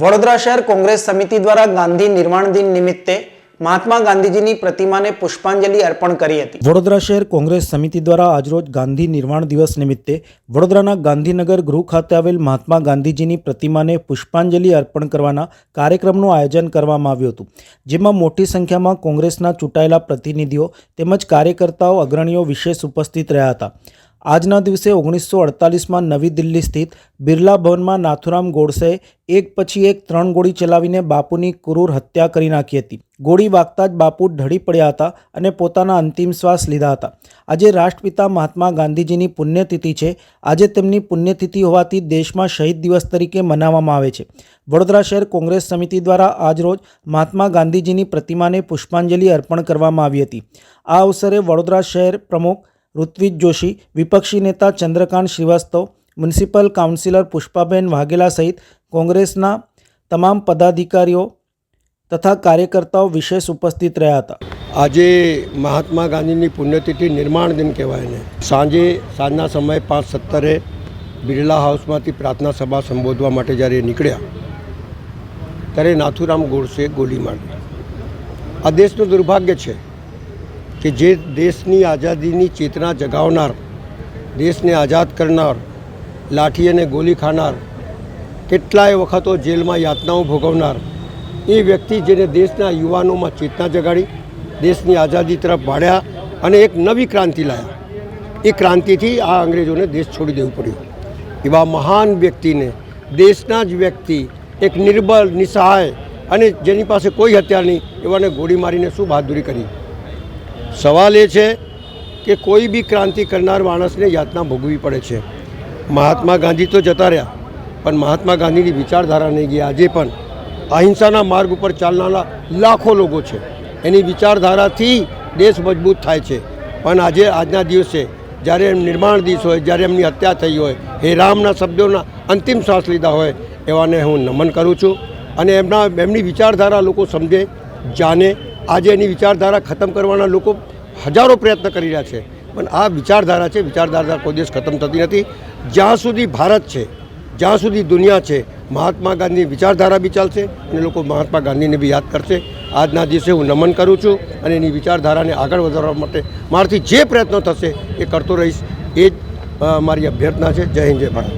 વડોદરા શહેર કોંગ્રેસ સમિતિ દ્વારા ગાંધી નિર્માણ દિન નિમિત્તે મહાત્મા ગાંધીજીની પ્રતિમાને પુષ્પાંજલિ અર્પણ કરી હતી. વડોદરા શહેર કોંગ્રેસ સમિતિ દ્વારા આજરોજ ગાંધી નિર્માણ દિવસ નિમિત્તે વડોદરાના ગાંધીનગર ગૃહ ખાતે આવેલ મહાત્મા ગાંધીજીની પ્રતિમાને પુષ્પાંજલિ અર્પણ કરવાના કાર્યક્રમનું આયોજન કરવામાં આવ્યું હતું. જેમાં મોટી સંખ્યામાં કોંગ્રેસના ચૂંટાયેલા પ્રતિનિધિઓ તેમજ કાર્યકર્તાઓ, અગ્રણીઓ વિશેષ ઉપસ્થિત રહ્યા હતા. આજના દિવસે ઓગણીસો અડતાલીસમાં નવી દિલ્હી સ્થિત બિરલા ભવનમાં નાથુરામ ગોડસેએ એક પછી એક ત્રણ ગોળી ચલાવીને બાપુની ક્રૂર હત્યા કરી નાખી હતી. ગોળી વાગતા જ બાપુ ઢળી પડ્યા હતા અને પોતાના અંતિમ શ્વાસ લીધા હતા. આજે રાષ્ટ્રપિતા મહાત્મા ગાંધીજીની પુણ્યતિથિ છે. આજે તેમની પુણ્યતિથિ હોવાથી દેશમાં શહીદ દિવસ તરીકે મનાવવામાં આવે છે. વડોદરા શહેર કોંગ્રેસ સમિતિ દ્વારા આજરોજ મહાત્મા ગાંધીજીની પ્રતિમાને પુષ્પાંજલિ અર્પણ કરવામાં આવી હતી. આ અવસરે વડોદરા શહેર પ્રમુખ ઋત્વિજ જોશી, વિપક્ષી નેતા ચંદ્રકાંત શ્રીવાસ્તવ, મ્યુનિસિપલ કાઉન્સિલર પુષ્પાબેન વાઘેલા સહિત કોંગ્રેસના તમામ પદાધિકારીઓ તથા કાર્યકર્તાઓ વિશેષ ઉપસ્થિત રહ્યા હતા. આજે મહાત્મા ગાંધીની પુણ્યતિથિ નિર્માણ દિન કહેવાય ને સાંજે, સાંજના સમયે પાંચ સત્તરે બિરલા હાઉસમાંથી પ્રાર્થના સભા સંબોધવા માટે જ્યારે નીકળ્યા, ત્યારે નાથુરામ ગોડસે ગોલી મારી. આ દેશનું દુર્ભાગ્ય છે કે જે દેશની આઝાદીની ચેતના જગાવનાર, દેશને આઝાદ કરનાર, લાઠી અને ગોલી ખાનાર, કેટલાય વખતો જેલમાં યાતનાઓ ભોગવનાર, એ વ્યક્તિ જેને દેશના યુવાનોમાં ચેતના જગાડી, દેશની આઝાદી તરફ ભાડ્યા અને એક નવી ક્રાંતિ લાવ્યા એ ક્રાંતિથી આ અંગ્રેજોને દેશ છોડી દેવું પડ્યું. એવા મહાન વ્યક્તિને, દેશના જ વ્યક્તિ, એક નિર્બળ, નિસહાય અને જેની પાસે કોઈ હથિયાર નહીં, એવાને ગોળી મારીને શું બહાદુરી કરી? સવાલ એ છે કે કોઈ બી ક્રાંતિ કરનાર માણસને યાતના ભોગવી પડે છે. મહાત્મા ગાંધી તો જતા રહ્યા, પણ મહાત્મા ગાંધીની વિચારધારા નહીં ગઈ. આજે પણ અહિંસાના માર્ગ ઉપર ચાલનારા લાખો લોકો છે. એની વિચારધારાથી દેશ મજબૂત થાય છે. પણ આજે, આજના દિવસે જ્યારે એમ નિર્માણ દિવસ હોય, જ્યારે એમની હત્યા થઈ હોય હે રામના શબ્દોના અંતિમ શ્વાસ લીધા હોય, એવાને હું નમન કરું છું. અને એમના, એમની વિચારધારા લોકો સમજે, જાણે આજે એની વિચારધારા ખતમ કરવાના લોકો હજારો પ્રયત્ન કરી રહ્યા છે. પણ આ વિચારધારા છે, વિચારધારા કોઈ દિવસ ખતમ થતી નથી. જ્યાં સુધી ભારત છે, જ્યાં સુધી દુનિયા છે, મહાત્મા ગાંધીની વિચારધારા બી ચાલશે અને લોકો મહાત્મા ગાંધીને બી યાદ કરશે. આજના દિવસે હું નમન કરું છું અને એની વિચારધારાને આગળ વધારવા માટે મારાથી જે પ્રયત્નો થશે એ કરતો રહીશ. એ જ મારી અભ્યર્થના છે. જય હિન્દ, જય ભારત.